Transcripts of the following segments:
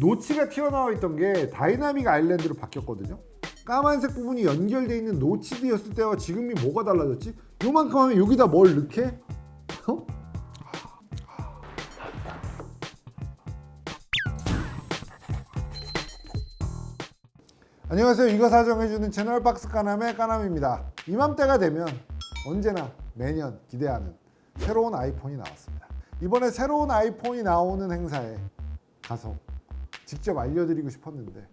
노치가 튀어나와 있던 게 다이나믹 아일랜드로 바뀌었거든요. 까만색 부분이 연결돼 있는 노치드였을 때와 지금이 뭐가 달라졌지? 요만큼 하면 여기다 뭘 넣게? 어? 안녕하세요. 이거 사정해주는 채널 박스 까남의 까남입니다. 이맘때가 되면 언제나 매년 기대하는 새로운 아이폰이 나왔습니다. 이번에 새로운 아이폰이 나오는 행사에 가서 직접 알려드리고 싶었는데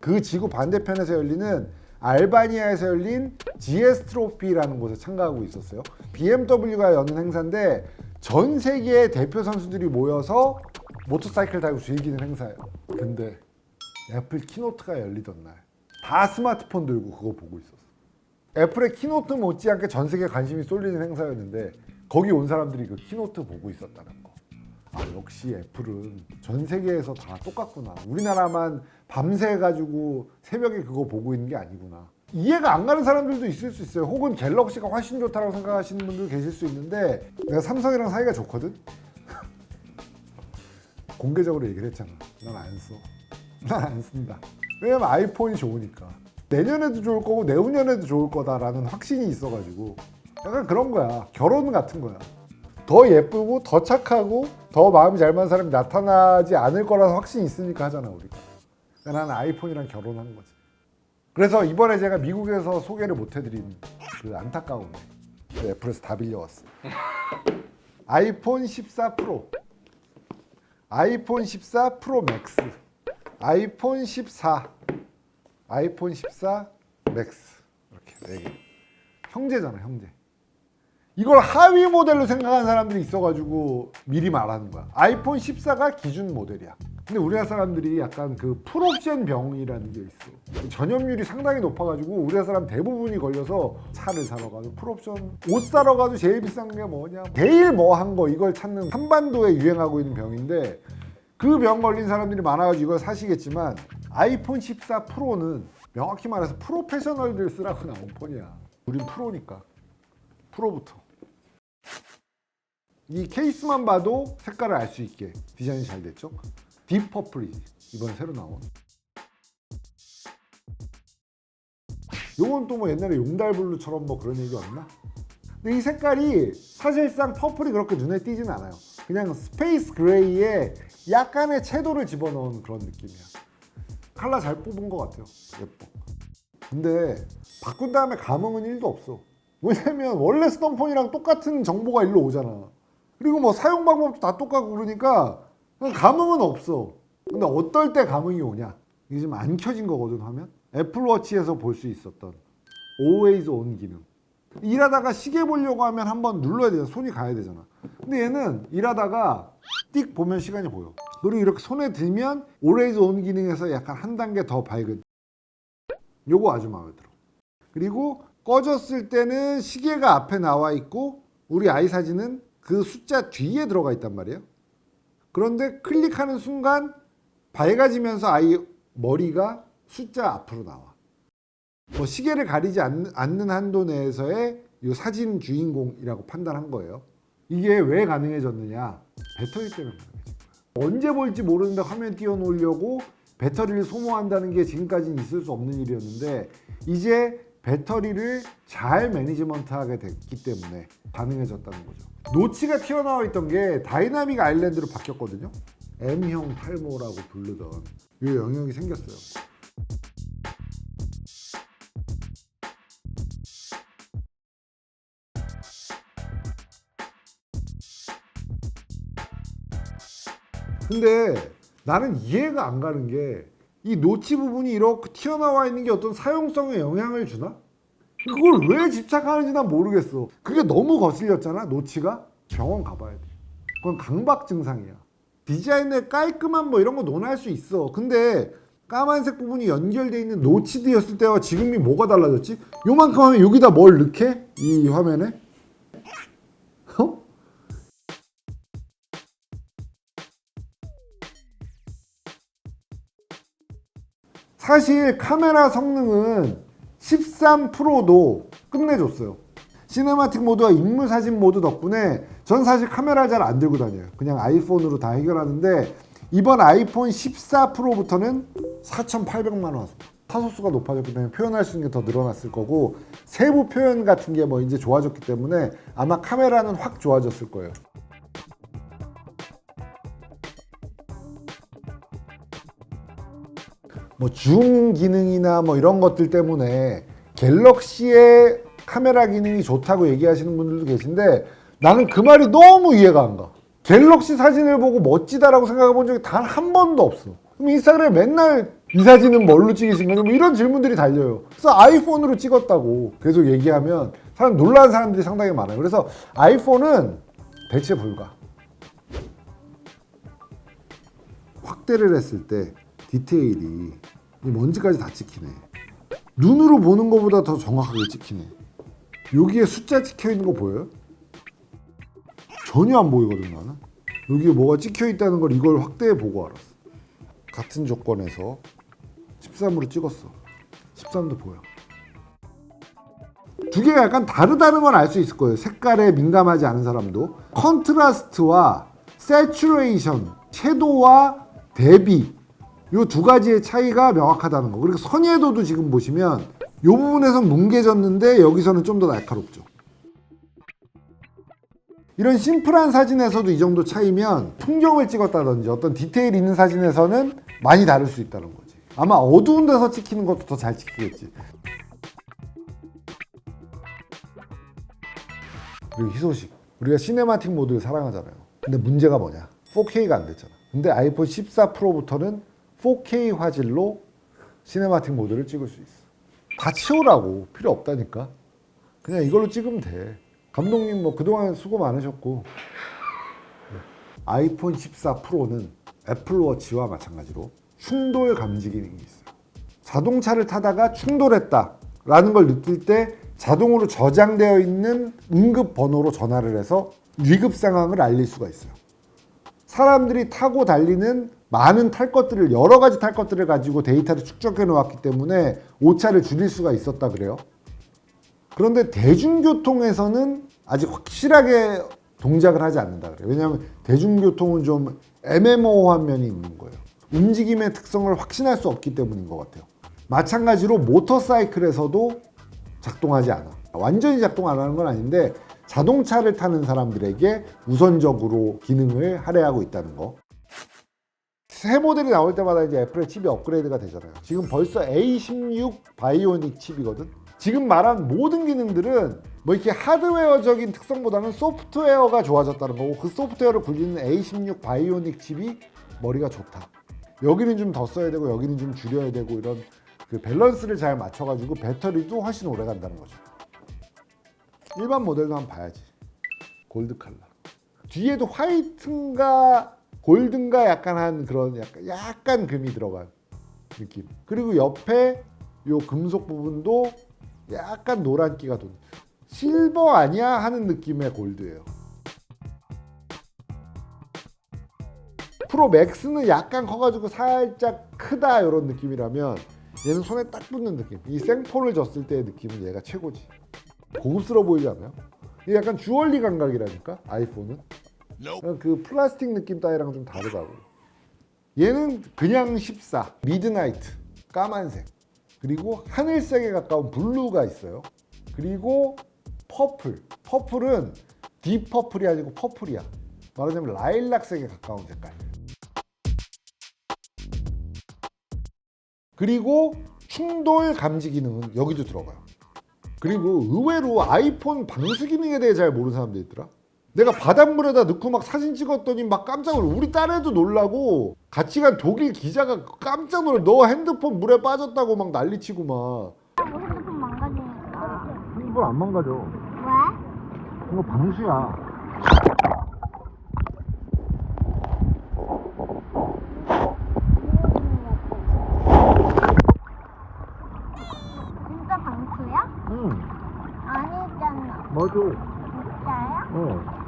그 지구 반대편에서 열리는 알바니아에서 열린 GS 트로피라는 곳에 참가하고 있었어요. BMW가 여는 행사인데 전 세계의 대표 선수들이 모여서 모터사이클 타고 즐기는 행사예요. 근데 애플 키노트가 열리던 날 다 스마트폰 들고 그거 보고 있었어. 애플의 키노트 못지않게 전 세계 관심이 쏠리는 행사였는데 거기 온 사람들이 그 키노트 보고 있었다는 거. 아 역시 애플은 전 세계에서 다 똑같구나. 우리나라만 밤새 가지고 새벽에 그거 보고 있는 게 아니구나. 이해가 안 가는 사람들도 있을 수 있어요. 혹은 갤럭시가 훨씬 좋다고 생각하시는 분들 계실 수 있는데 내가 삼성이랑 사이가 좋거든. 공개적으로 얘기를 했잖아. 난 안 써. 난 안 쓴다. 왜냐면 아이폰이 좋으니까. 내년에도 좋을 거고 내후년에도 좋을 거다라는 확신이 있어가지고 약간 그런 거야. 결혼 같은 거야. 더 예쁘고 더 착하고 더 마음이 잘 맞는 사람이 나타나지 않을 거라는 확신이 있으니까 하잖아 우리가. 그러니까 나는 아이폰이랑 결혼한 거지. 그래서 이번에 제가 미국에서 소개를 못 해드린 그 안타까움에 그 애플에서 다 빌려왔어요. 아이폰 14 프로, 아이폰 14 프로 맥스, 아이폰 14, 아이폰 14 맥스 이렇게 네 개. 형제잖아 형제. 이걸 하위 모델로 생각하는 사람들이 있어가지고 미리 말하는 거야. 아이폰 14가 기준 모델이야. 근데 우리나라 사람들이 약간 그 풀옵션 병이라는 게 있어. 전염률이 상당히 높아가지고 우리나라 사람 대부분이 걸려서 차를 사러 가도 풀옵션, 옷 사러 가도 제일 비싼 게 뭐냐. 제일 뭐 한 거 이걸 찾는 한반도에 유행하고 있는 병인데 그 병 걸린 사람들이 많아가지고 이걸 사시겠지만 아이폰 14 프로는 명확히 말해서 프로페셔널들 쓰라고 나온 폰이야. 우린 프로니까. 프로부터. 이 케이스만 봐도 색깔을 알 수 있게 디자인이 잘 됐죠. 딥 퍼플이지 이번에 새로 나온. 요건 또 뭐 옛날에 용달블루처럼 뭐 그런 얘기 없나? 근데 이 색깔이 사실상 퍼플이 그렇게 눈에 띄진 않아요. 그냥 스페이스 그레이에 약간의 채도를 집어넣은 그런 느낌이야. 칼라 잘 뽑은 것 같아요. 예뻐. 근데 바꾼 다음에 감흥은 1도 없어. 왜냐면 원래 쓰던 폰이랑 똑같은 정보가 일로 오잖아. 그리고 뭐 사용 방법도 다 똑같고 그러니까 감흥은 없어. 근데 어떨 때 감흥이 오냐? 이게 지금 안 켜진 거거든 화면. 애플워치에서 볼 수 있었던 Always On 기능. 일하다가 시계 보려고 하면 한번 눌러야 되잖아. 손이 가야 되잖아. 근데 얘는 일하다가 띡 보면 시간이 보여. 그리고 이렇게 손에 들면 Always On 기능에서 약간 한 단계 더 밝은. 요거 아주 마음에 들어. 그리고 꺼졌을 때는 시계가 앞에 나와 있고 우리 아이 사진은 그 숫자 뒤에 들어가 있단 말이에요. 그런데 클릭하는 순간 밝아지면서 아이 머리가 숫자 앞으로 나와. 뭐 시계를 가리지 않는, 한도 내에서의 이 사진 주인공이라고 판단한 거예요. 이게 왜 가능해졌느냐? 배터리 때문에 가능해진 거예요. 언제 볼지 모르는데 화면 띄워놓으려고 배터리를 소모한다는 게 지금까지는 있을 수 없는 일이었는데 이제 배터리를 잘 매니지먼트하게 됐기 때문에 가능해졌다는 거죠. 노치가 튀어나와 있던 게 다이나믹 아일랜드로 바뀌었거든요. M형 탈모라고 부르던 이 영역이 생겼어요. 근데 나는 이해가 안 가는 게 이 노치 부분이 이렇게 튀어나와 있는 게 어떤 사용성에 영향을 주나? 그걸 왜 집착하는지 난 모르겠어. 그게 너무 거슬렸잖아, 노치가. 병원 가봐야 돼. 그건 강박 증상이야. 디자인의 깔끔한 뭐 이런 거 논할 수 있어. 근데 까만색 부분이 연결돼 있는 노치드였을 때와 지금이 뭐가 달라졌지? 요만큼 하면 여기다 뭘 넣게? 이 화면에? 사실 카메라 성능은 13 프로도 끝내줬어요. 시네마틱 모드와 인물 사진 모드 덕분에 전 사실 카메라 잘 안 들고 다녀요. 그냥 아이폰으로 다 해결하는데 이번 아이폰 14 프로부터는 4,800만 원. 타소수가 높아졌기 때문에 표현할 수 있는 게 더 늘어났을 거고 세부 표현 같은 게 뭐 이제 좋아졌기 때문에 아마 카메라는 확 좋아졌을 거예요. 뭐줌 기능이나 뭐 이런 것들 때문에 갤럭시의 카메라 기능이 좋다고 얘기하시는 분들도 계신데 나는 그 말이 너무 이해가 안 가. 갤럭시 사진을 보고 멋지다라고 생각해 본 적이 단 한 번도 없어. 그럼 인스타그램에 맨날 이 사진은 뭘로 찍으신 거냐? 뭐 이런 질문들이 달려요. 그래서 아이폰으로 찍었다고 계속 얘기하면 사람 놀라는 사람들이 상당히 많아요. 그래서 아이폰은 대체 불가. 확대를 했을 때 디테일이 이 먼지까지 다 찍히네. 눈으로 보는 것보다 더 정확하게 찍히네. 여기에 숫자 찍혀 있는 거 보여요? 전혀 안 보이거든 나는. 여기에 뭐가 찍혀 있다는 걸 이걸 확대해 보고 알았어. 같은 조건에서 13으로 찍었어. 13도 보여. 두 개가 약간 다르다는 건 알 수 있을 거예요. 색깔에 민감하지 않은 사람도. 컨트라스트와 세츄레이션, 채도와 대비 이두 가지의 차이가 명확하다는 거. 그리고 선예도도 지금 보시면 이 부분에선 뭉개졌는데 여기서는 좀 더 날카롭죠. 이런 심플한 사진에서도 이 정도 차이면 풍경을 찍었다든지 어떤 디테일 있는 사진에서는 많이 다를 수 있다는 거지. 아마 어두운 데서 찍히는 것도 더 잘 찍히겠지. 그리고 희소식. 우리가 시네마틱 모드를 사랑하잖아요. 근데 문제가 뭐냐? 4K가 안 됐잖아. 근데 아이폰 14 프로부터는 4K 화질로 시네마틱 모드를 찍을 수 있어. 다 치우라고. 필요 없다니까. 그냥 이걸로 찍으면 돼. 감독님 뭐 그동안 수고 많으셨고 네. 아이폰 14 프로는 애플워치와 마찬가지로 충돌 감지 기능이 있어요. 자동차를 타다가 충돌했다라는 걸 느낄 때 자동으로 저장되어 있는 응급 번호로 전화를 해서 위급 상황을 알릴 수가 있어요. 사람들이 타고 달리는 많은 탈 것들을 여러 가지 탈 것들을 가지고 데이터를 축적해 놓았기 때문에 오차를 줄일 수가 있었다 그래요. 그런데 대중교통에서는 아직 확실하게 동작을 하지 않는다 그래요. 왜냐하면 대중교통은 좀 애매모호한 면이 있는 거예요. 움직임의 특성을 확신할 수 없기 때문인 것 같아요. 마찬가지로 모터사이클에서도 작동하지 않아. 완전히 작동 안 하는 건 아닌데 자동차를 타는 사람들에게 우선적으로 기능을 할애하고 있다는 거. 새 모델이 나올 때마다 이제 애플의 칩이 업그레이드가 되잖아요. 지금 벌써 A16 바이오닉 칩이거든. 지금 말한 모든 기능들은 뭐 이렇게 하드웨어적인 특성보다는 소프트웨어가 좋아졌다는 거고 그 소프트웨어를 굴리는 A16 바이오닉 칩이 머리가 좋다. 여기는 좀 더 써야 되고 여기는 좀 줄여야 되고 이런 그 밸런스를 잘 맞춰가지고 배터리도 훨씬 오래 간다는 거죠. 일반 모델도 한번 봐야지. 골드 컬러. 뒤에도 화이트인가 골든가 약간 한 그런 약간 약간 금이 들어간 느낌. 그리고 옆에 요 금속 부분도 약간 노란기가 도는 실버 아니야 하는 느낌의 골드예요. 프로 맥스는 약간 커가지고 살짝 크다 이런 느낌이라면 얘는 손에 딱 붙는 느낌. 이 생폰을 줬을 때의 느낌은 얘가 최고지. 고급스러워 보이지 않아요? 이게 약간 주얼리 감각이라니까 아이폰은. 그 플라스틱 느낌 따위랑 좀 다르다고. 얘는 그냥 14 미드나이트 까만색 그리고 하늘색에 가까운 블루가 있어요. 그리고 퍼플 퍼플은 딥 퍼플이 아니고 퍼플이야. 말하자면 라일락색에 가까운 색깔. 그리고 충돌 감지 기능은 여기도 들어가요. 그리고 의외로 아이폰 방수 기능에 대해 잘 모르는 사람들 있더라. 내가 바닷물에다 넣고 막 사진 찍었더니 막 깜짝 놀라. 우리 딸애도 놀라고 같이 간 독일 기자가 깜짝 놀라. 너 핸드폰 물에 빠졌다고 막 난리치고 막. 뭐 핸드폰 망가지니까. 이걸 안 망가져. 왜? 이거 방수야. 진짜 방수야? 응, 아니잖아. 맞아. 진짜야? 어.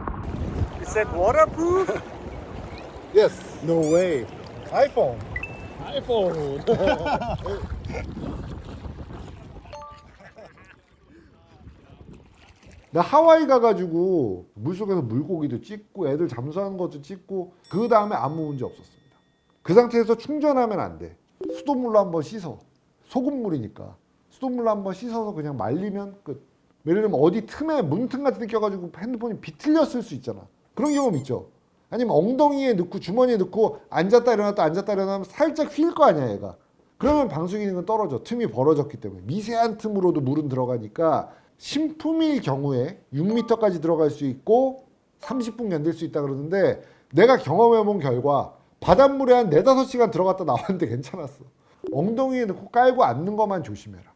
Is that waterproof? Yes. No way. iPhone. iPhone. 나 하와이 가가지고 물속에서 물고기도 찍고 애들 잠수하는 것도 찍고 그 다음에 아무 문제 없었습니다. 그 상태에서 충전하면 안 돼. 수돗물로 한번 씻어. 소금물이니까. 수돗물로 한번 씻어서 그냥 말리면 끝. 예를 들면 어디 틈에 문틈 같은 데 껴가지고 핸드폰이 비틀렸을 수 있잖아. 그런 경험 있죠. 아니면 엉덩이에 넣고 주머니에 넣고 앉았다 일어났다 앉았다 일어나면 살짝 휠 거 아니야 얘가. 그러면 방수 기능은 떨어져. 틈이 벌어졌기 때문에 미세한 틈으로도 물은 들어가니까 신품일 경우에 6m까지 들어갈 수 있고 30분 견딜 수 있다 그러는데 내가 경험해 본 결과 바닷물에 한 4, 5시간 들어갔다 나왔는데 괜찮았어. 엉덩이에 넣고 깔고 앉는 것만 조심해라.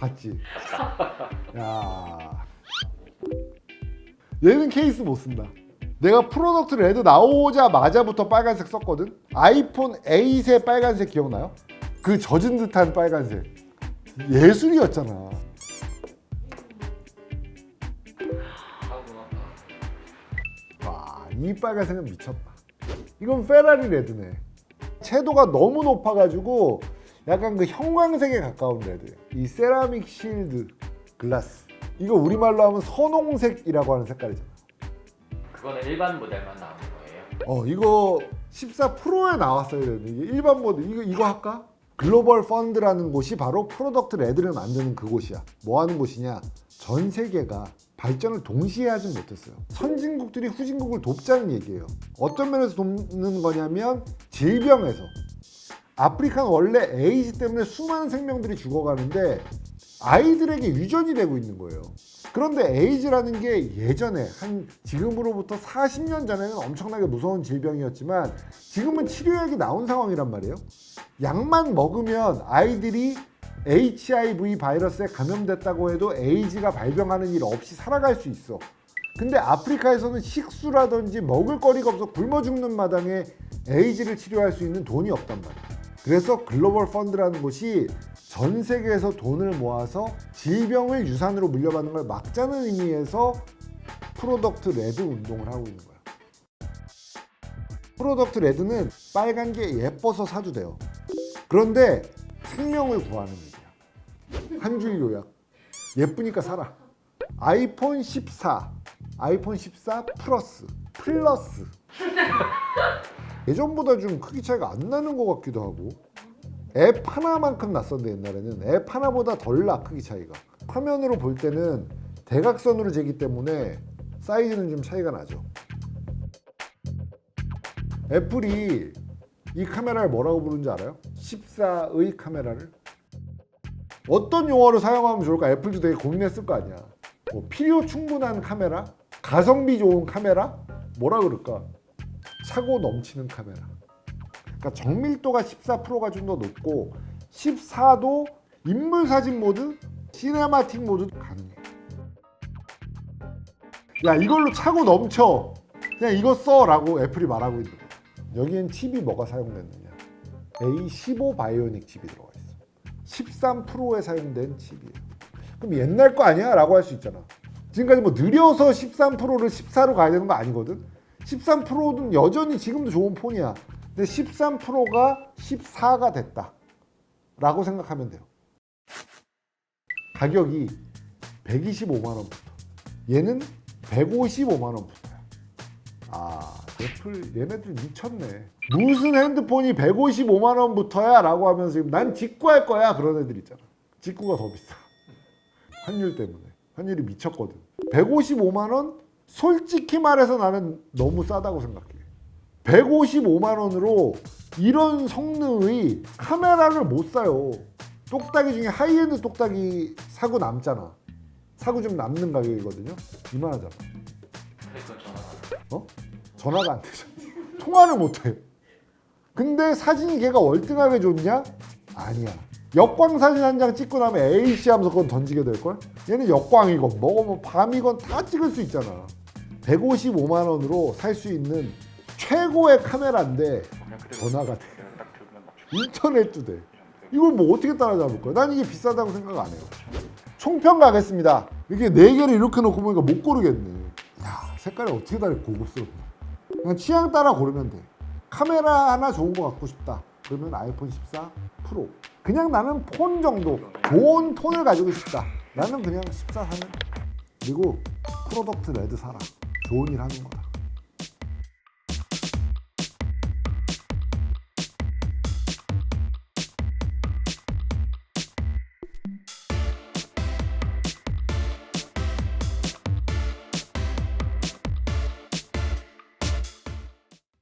봤지? 야. 얘는 케이스 못 쓴다. 내가 프로덕트 레드 나오자마자부터 빨간색 썼거든. 아이폰 8의 빨간색 기억나요? 그 젖은 듯한 빨간색. 예술이었잖아. 와, 이 빨간색은 미쳤다. 이건 페라리 레드네. 채도가 너무 높아가지고 약간 그 형광색에 가까운 레드. 이 세라믹 실드 글라스. 이거 우리말로 하면 선홍색이라고 하는 색깔이잖아. 그거는 일반 모델만 나오는 거예요. 어 이거 14 프로에 나왔어야 되는데 이게 일반 모드 이거 이거 할까? 글로벌 펀드라는 곳이 바로 프로덕트 레드를 만드는 그곳이야. 뭐 하는 곳이냐? 전 세계가 발전을 동시에 하진 못했어요. 선진국들이 후진국을 돕자는 얘기예요. 어떤 면에서 돕는 거냐면 질병에서 아프리카는 원래 에이즈 때문에 수많은 생명들이 죽어가는데 아이들에게 유전이 되고 있는 거예요. 그런데 에이즈라는 게 예전에 한 지금으로부터 40년 전에는 엄청나게 무서운 질병이었지만 지금은 치료약이 나온 상황이란 말이에요. 약만 먹으면 아이들이 HIV 바이러스에 감염됐다고 해도 에이즈가 발병하는 일 없이 살아갈 수 있어. 근데 아프리카에서는 식수라든지 먹을 거리가 없어 굶어 죽는 마당에 에이즈를 치료할 수 있는 돈이 없단 말이야. 그래서 글로벌 펀드라는 곳이 전 세계에서 돈을 모아서 질병을 유산으로 물려받는 걸 막자는 의미에서 프로덕트 레드 운동을 하고 있는 거야. 프로덕트 레드는 빨간 게 예뻐서 사도 돼요. 그런데 생명을 구하는 일이야. 한 줄 요약. 예쁘니까 사라. 아이폰 14, 아이폰 14 플러스, 플러스. 예전보다 좀 크기 차이가 안 나는 것 같기도 하고 앱 하나만큼 났었는데 옛날에는 앱 하나보다 덜 나 크기 차이가 화면으로 볼 때는 대각선으로 재기 때문에 사이즈는 좀 차이가 나죠 애플이 이 카메라를 뭐라고 부르는지 알아요? 14의 카메라를 어떤 용어로 사용하면 좋을까 애플도 되게 고민했을 거 아니야 뭐 필요 충분한 카메라? 가성비 좋은 카메라? 뭐라 그럴까? 차고 넘치는 카메라. 그러니까 정밀도가 14 프로가 좀 더 높고 14도 인물 사진 모드, 시네마틱 모드 가능해. 야 이걸로 차고 넘쳐. 그냥 이거 써라고 애플이 말하고 있는 거야. 여기엔 칩이 뭐가 사용됐느냐? A15 바이오닉 칩이 들어가 있어. 13 프로에 사용된 칩이에요. 그럼 옛날 거 아니야? 라고 할 수 있잖아. 지금까지 뭐 느려서 13 프로를 14로 가야 되는 거 아니거든. 13 프로는 여전히 지금도 좋은 폰이야. 근데 13 프로가 14가 됐다. 라고 생각하면 돼요. 가격이 125만 원부터. 얘는 155만 원부터야. 아, 애플 얘네들 미쳤네. 무슨 핸드폰이 155만 원부터야? 라고 하면서 지금 난 직구할 거야. 그런 애들 있잖아. 직구가 더 비싸. 환율 때문에. 환율이 미쳤거든. 155만 원? 솔직히 말해서 나는 너무 싸다고 생각해. 155만 원으로 이런 성능의 카메라를 못 사요. 똑딱이 중에 하이엔드 똑딱이 사고 남잖아. 사고 좀 남는 가격이거든요. 이만하잖아. 어? 전화가 안 되잖아. 통화를 못 해. 근데 사진이 걔가 월등하게 좋냐? 아니야. 역광 사진 한 장 찍고 나면 에이씨 하면서 그건 던지게 될걸? 얘는 역광이건 뭐고 뭐 밤이건 다 찍을 수 있잖아. 155만 원으로 살 수 있는 최고의 카메라인데 전화가 돼. 인터넷도 돼. 이걸 뭐 어떻게 따라잡을 거야? 난 이게 비싸다고 생각 안 해요. 총평 가겠습니다. 이게 네 개를 이렇게 놓고 보니까 못 고르겠네. 야, 색깔이 어떻게 다 이렇게 고급스럽냐. 그냥 취향 따라 고르면 돼. 카메라 하나 좋은 거 갖고 싶다. 그러면 아이폰 14 프로. 그냥 나는 폰 정도, 좋은 폰을 가지고 싶다. 나는 그냥 14 사는 그리고 프로덕트 레드 사라 좋은 일 하는 거다